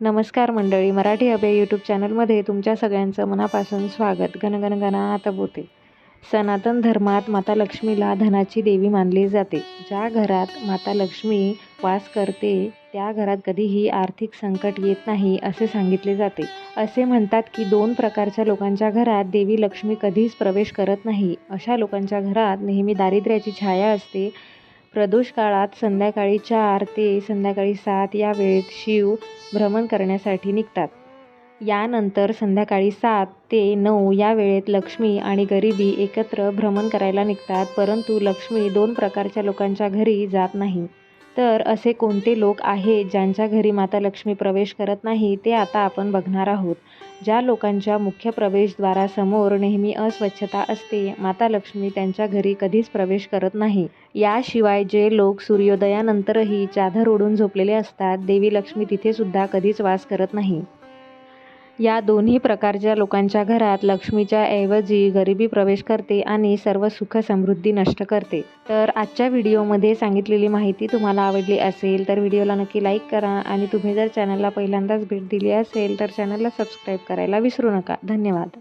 नमस्कार मंडळी मराठी अभय यूट्यूब चॅनलमध्ये तुमच्या सगळ्यांचं मनापासून स्वागत. गणगण बोते. सनातन धर्मात माता लक्ष्मीला धनाची देवी मानली जाते. ज्या घरात माता लक्ष्मी वास करते त्या घरात कधीही आर्थिक संकट येत नाही असे सांगितले जाते. असे म्हणतात की दोन प्रकारच्या लोकांच्या घरात देवी लक्ष्मी कधीच प्रवेश करत नाही. अशा लोकांच्या घरात नेहमी दारिद्र्याची छाया असते. प्रदोष काळात संध्याकाळी चार ते संध्याकाळी सात या वेळेत शिव भ्रमण करण्यासाठी निघतात. यानंतर संध्याकाळी सात ते नऊ या वेळेत लक्ष्मी आणि गरिबी एकत्र भ्रमण करायला निघतात परंतु लक्ष्मी दोन प्रकारच्या लोकांच्या घरी जात नाही. तर असे कोणते लोक आहेत ज्यांच्या घरी माता लक्ष्मी प्रवेश करत नाही ते आता आपण बघणार आहोत. ज्या लोकांच्या मुख्य प्रवेशद्वारासमोर नेहमी अस्वच्छता असते माता लक्ष्मी त्यांच्या घरी कधीच प्रवेश करत नाही. याशिवाय जे लोक सूर्योदयानंतरही चादर ओढून झोपलेले असतात देवी लक्ष्मी तिथेसुद्धा कधीच वास करत नाही. या दोन्ही प्रकारच्या लोकांच्या घरात लक्ष्मीच्या ऐवजी गरिबी प्रवेश करते आणि सर्व सुख समृद्धी नष्ट करते. तर आजच्या व्हिडिओमध्ये सांगितलेली माहिती तुम्हाला आवडली असेल तर व्हिडिओला नक्की लाईक करा आणि तुम्ही जर चॅनलला पहिल्यांदाच भेट दिली असेल तर चॅनलला सबस्क्राईब करायला विसरू नका. धन्यवाद.